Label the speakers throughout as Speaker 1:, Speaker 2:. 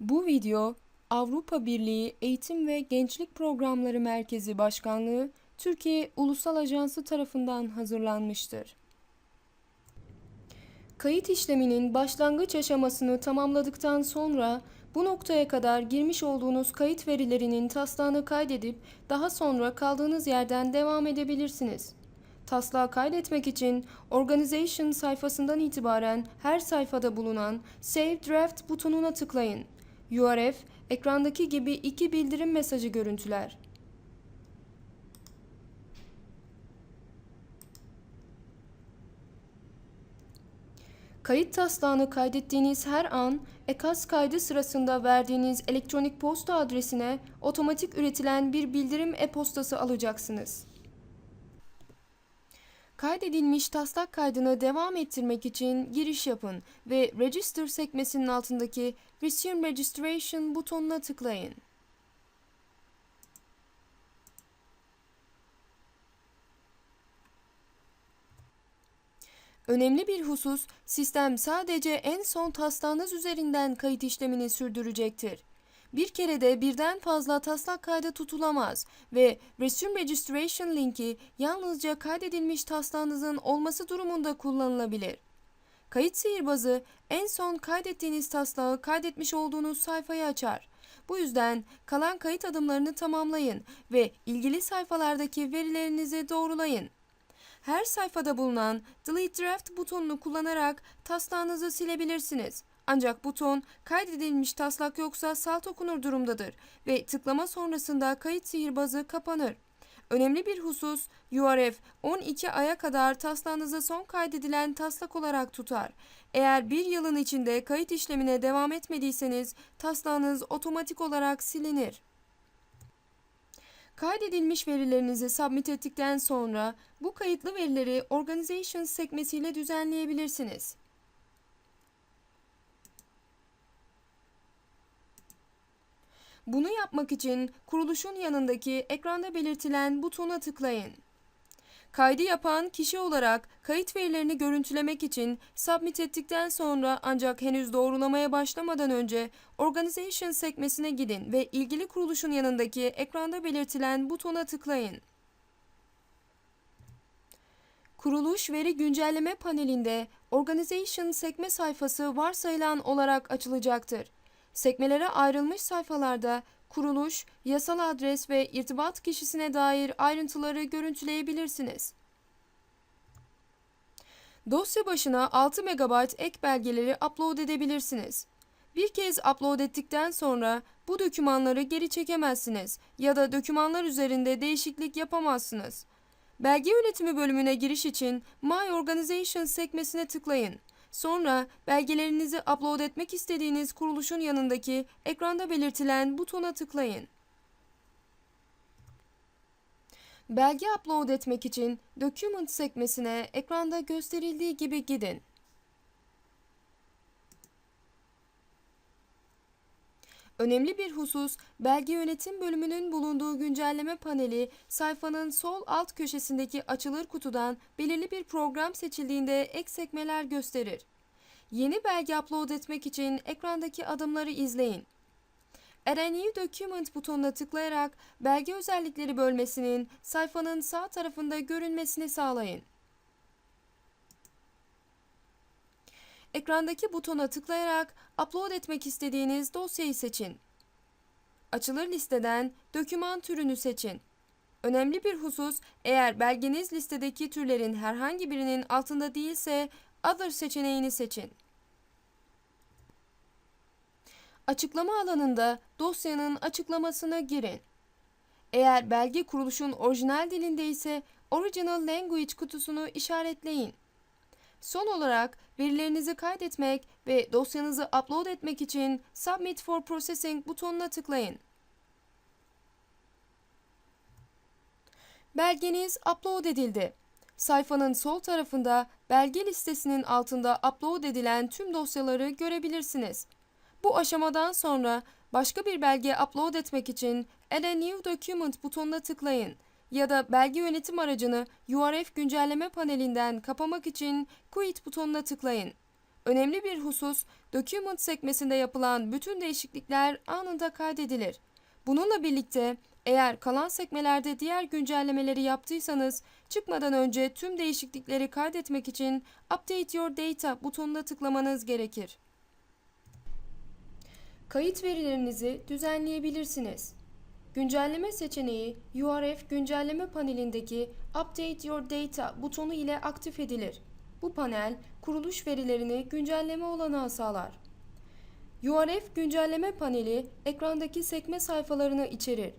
Speaker 1: Bu video Avrupa Birliği Eğitim ve Gençlik Programları Merkezi Başkanlığı Türkiye Ulusal Ajansı tarafından hazırlanmıştır. Kayıt işleminin başlangıç aşamasını tamamladıktan sonra bu noktaya kadar girmiş olduğunuz kayıt verilerinin taslağını kaydedip daha sonra kaldığınız yerden devam edebilirsiniz. Taslağı kaydetmek için Organization sayfasından itibaren her sayfada bulunan Save Draft butonuna tıklayın. URF ekrandaki gibi iki bildirim mesajı görüntüler. Kayıt taslağını kaydettiğiniz her an EKAS kaydı sırasında verdiğiniz elektronik posta adresine otomatik üretilen bir bildirim e-postası alacaksınız. Kaydedilmiş taslak kaydını devam ettirmek için giriş yapın ve Register sekmesinin altındaki Resume Registration butonuna tıklayın. Önemli bir husus, sistem sadece en son taslağınız üzerinden kayıt işlemini sürdürecektir. Bir kerede birden fazla taslak kaydı tutulamaz ve Resume Registration linki yalnızca kaydedilmiş taslağınızın olması durumunda kullanılabilir. Kayıt sihirbazı en son kaydettiğiniz taslağı kaydetmiş olduğunuz sayfayı açar. Bu yüzden kalan kayıt adımlarını tamamlayın ve ilgili sayfalardaki verilerinizi doğrulayın. Her sayfada bulunan Delete Draft butonunu kullanarak taslağınızı silebilirsiniz. Ancak buton kaydedilmiş taslak yoksa salt okunur durumdadır ve tıklama sonrasında kayıt sihirbazı kapanır. Önemli bir husus URF 12 aya kadar taslağınızı son kaydedilen taslak olarak tutar. Eğer bir yılın içinde kayıt işlemine devam etmediyseniz taslağınız otomatik olarak silinir. Kaydedilmiş verilerinizi submit ettikten sonra bu kayıtlı verileri Organizations sekmesiyle düzenleyebilirsiniz. Bunu yapmak için kuruluşun yanındaki ekranda belirtilen butona tıklayın. Kaydı yapan kişi olarak kayıt verilerini görüntülemek için submit ettikten sonra ancak henüz doğrulamaya başlamadan önce Organization sekmesine gidin ve ilgili kuruluşun yanındaki ekranda belirtilen butona tıklayın. Kuruluş veri güncelleme panelinde Organization sekme sayfası varsayılan olarak açılacaktır. Sekmelere ayrılmış sayfalarda kuruluş, yasal adres ve irtibat kişisine dair ayrıntıları görüntüleyebilirsiniz. Dosya başına 6 MB ek belgeleri upload edebilirsiniz. Bir kez upload ettikten sonra bu dokümanları geri çekemezsiniz ya da dokümanlar üzerinde değişiklik yapamazsınız. Belge yönetimi bölümüne giriş için My Organization sekmesine tıklayın. Sonra belgelerinizi upload etmek istediğiniz kuruluşun yanındaki ekranda belirtilen butona tıklayın. Belge upload etmek için Document sekmesine ekranda gösterildiği gibi gidin. Önemli bir husus, belge yönetim bölümünün bulunduğu güncelleme paneli sayfanın sol alt köşesindeki açılır kutudan belirli bir program seçildiğinde ek sekmeler gösterir. Yeni belge upload etmek için ekrandaki adımları izleyin. Add a New Document butonuna tıklayarak belge özellikleri bölmesinin sayfanın sağ tarafında görünmesini sağlayın. Ekrandaki butona tıklayarak upload etmek istediğiniz dosyayı seçin. Açılır listeden doküman türünü seçin. Önemli bir husus, eğer belgeniz listedeki türlerin herhangi birinin altında değilse Other seçeneğini seçin. Açıklama alanında dosyanın açıklamasına girin. Eğer belge kuruluşun orijinal dilinde ise Original Language kutusunu işaretleyin. Son olarak verilerinizi kaydetmek ve dosyanızı upload etmek için Submit for Processing butonuna tıklayın. Belgeniz upload edildi. Sayfanın sol tarafında belge listesinin altında upload edilen tüm dosyaları görebilirsiniz. Bu aşamadan sonra başka bir belge upload etmek için Add a New Document butonuna tıklayın ya da belge yönetim aracını URF güncelleme panelinden kapamak için Quit butonuna tıklayın. Önemli bir husus, Document sekmesinde yapılan bütün değişiklikler anında kaydedilir. Bununla birlikte eğer kalan sekmelerde diğer güncellemeleri yaptıysanız çıkmadan önce tüm değişiklikleri kaydetmek için Update Your Data butonuna tıklamanız gerekir. Kayıt verilerinizi düzenleyebilirsiniz. Güncelleme seçeneği URF güncelleme panelindeki Update Your Data butonu ile aktif edilir. Bu panel kuruluş verilerini güncelleme olanağı sağlar. URF güncelleme paneli ekrandaki sekme sayfalarını içerir.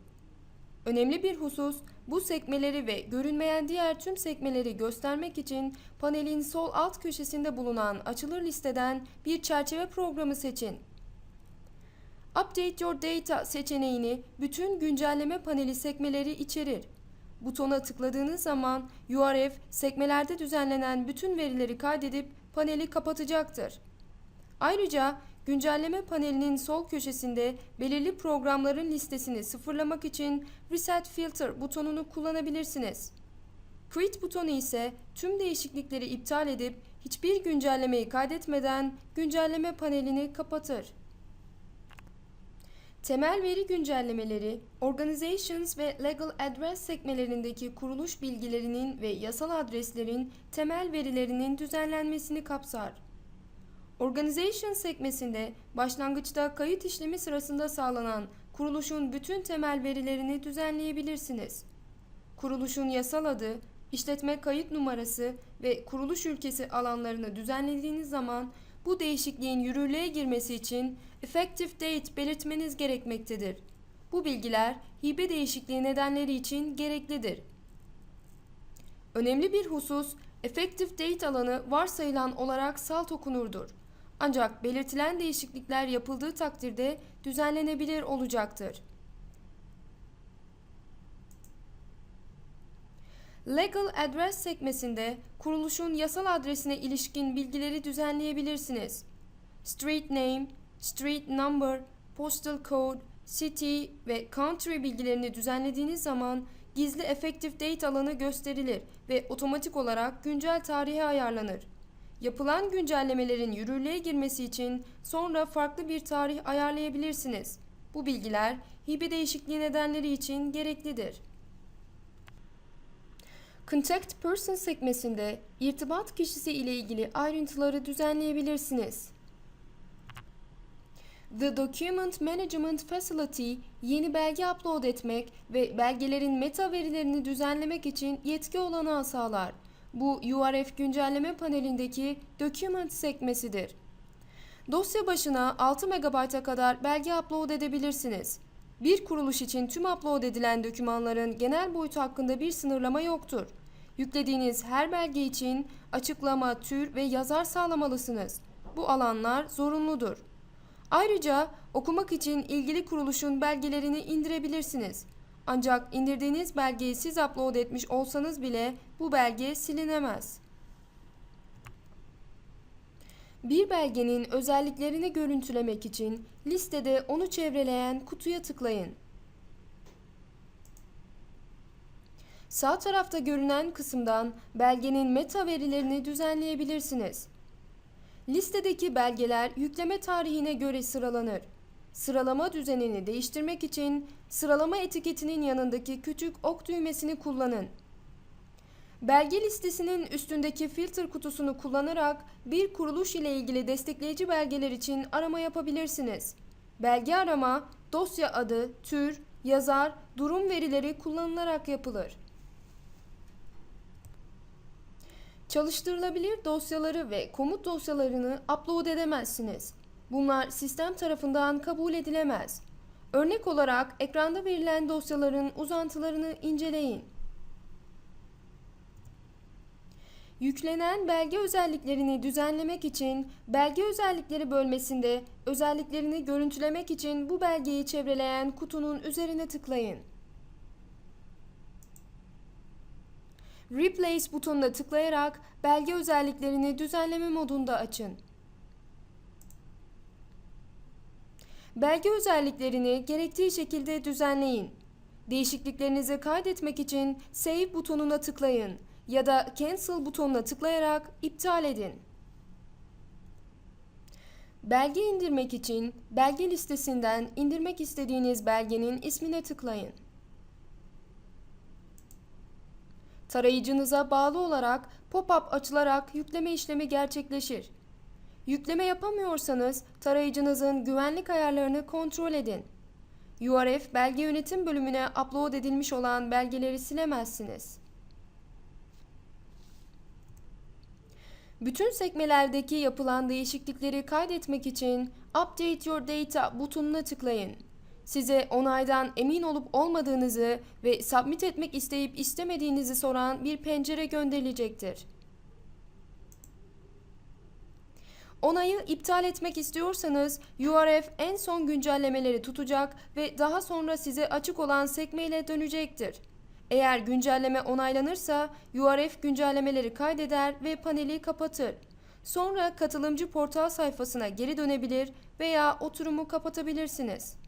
Speaker 1: Önemli bir husus bu sekmeleri ve görünmeyen diğer tüm sekmeleri göstermek için panelin sol alt köşesinde bulunan açılır listeden bir çerçeve programı seçin. Update Your Data seçeneğini bütün güncelleme paneli sekmeleri içerir. Butona tıkladığınız zaman URF sekmelerde düzenlenen bütün verileri kaydedip paneli kapatacaktır. Ayrıca güncelleme panelinin sol köşesinde belirli programların listesini sıfırlamak için Reset Filter butonunu kullanabilirsiniz. Quit butonu ise tüm değişiklikleri iptal edip hiçbir güncellemeyi kaydetmeden güncelleme panelini kapatır. Temel veri güncellemeleri, Organizations ve Legal Address sekmelerindeki kuruluş bilgilerinin ve yasal adreslerin temel verilerinin düzenlenmesini kapsar. Organization sekmesinde başlangıçta kayıt işlemi sırasında sağlanan kuruluşun bütün temel verilerini düzenleyebilirsiniz. Kuruluşun yasal adı, işletme kayıt numarası ve kuruluş ülkesi alanlarını düzenlediğiniz zaman bu değişikliğin yürürlüğe girmesi için effective date belirtmeniz gerekmektedir. Bu bilgiler hibe değişikliği nedenleri için gereklidir. Önemli bir husus, effective date alanı varsayılan olarak salt okunurdur. Ancak belirtilen değişiklikler yapıldığı takdirde düzenlenebilir olacaktır. Legal Address sekmesinde kuruluşun yasal adresine ilişkin bilgileri düzenleyebilirsiniz. Street name, street number, postal code, city ve country bilgilerini düzenlediğiniz zaman gizli effective date alanı gösterilir ve otomatik olarak güncel tarihe ayarlanır. Yapılan güncellemelerin yürürlüğe girmesi için sonra farklı bir tarih ayarlayabilirsiniz. Bu bilgiler hibe değişikliği nedenleri için gereklidir. Contact Person sekmesinde irtibat kişisi ile ilgili ayrıntıları düzenleyebilirsiniz. The Document Management Facility yeni belge upload etmek ve belgelerin meta verilerini düzenlemek için yetki olanağı sağlar. Bu URF güncelleme panelindeki Document sekmesidir. Dosya başına 6 MB'a kadar belge upload edebilirsiniz. Bir kuruluş için tüm upload edilen dokümanların genel boyutu hakkında bir sınırlama yoktur. Yüklediğiniz her belge için açıklama, tür ve yazar sağlamalısınız. Bu alanlar zorunludur. Ayrıca okumak için ilgili kuruluşun belgelerini indirebilirsiniz. Ancak indirdiğiniz belgeyi siz upload etmiş olsanız bile bu belge silinemez. Bir belgenin özelliklerini görüntülemek için listede onu çevreleyen kutuya tıklayın. Sağ tarafta görünen kısımdan belgenin meta verilerini düzenleyebilirsiniz. Listedeki belgeler yükleme tarihine göre sıralanır. Sıralama düzenini değiştirmek için sıralama etiketinin yanındaki küçük ok düğmesini kullanın. Belge listesinin üstündeki filter kutusunu kullanarak bir kuruluş ile ilgili destekleyici belgeler için arama yapabilirsiniz. Belge arama, dosya adı, tür, yazar, durum verileri kullanılarak yapılır. Çalıştırılabilir dosyaları ve komut dosyalarını upload edemezsiniz. Bunlar sistem tarafından kabul edilemez. Örnek olarak ekranda verilen dosyaların uzantılarını inceleyin. Yüklenen belge özelliklerini düzenlemek için belge özellikleri bölmesinde özelliklerini görüntülemek için bu belgeyi çevreleyen kutunun üzerine tıklayın. Replace butonuna tıklayarak belge özelliklerini düzenleme modunda açın. Belge özelliklerini gerektiği şekilde düzenleyin. Değişikliklerinizi kaydetmek için Save butonuna tıklayın ya da Cancel butonuna tıklayarak iptal edin. Belge indirmek için belge listesinden indirmek istediğiniz belgenin ismine tıklayın. Tarayıcınıza bağlı olarak pop-up açılarak yükleme işlemi gerçekleşir. Yükleme yapamıyorsanız tarayıcınızın güvenlik ayarlarını kontrol edin. URF belge yönetim bölümüne upload edilmiş olan belgeleri silemezsiniz. Bütün sekmelerdeki yapılan değişiklikleri kaydetmek için Update Your Data butonuna tıklayın. Size onaydan emin olup olmadığınızı ve submit etmek isteyip istemediğinizi soran bir pencere gönderilecektir. Onayı iptal etmek istiyorsanız URF en son güncellemeleri tutacak ve daha sonra size açık olan sekmeyle dönecektir. Eğer güncelleme onaylanırsa URF güncellemeleri kaydeder ve paneli kapatır. Sonra katılımcı portal sayfasına geri dönebilir veya oturumu kapatabilirsiniz.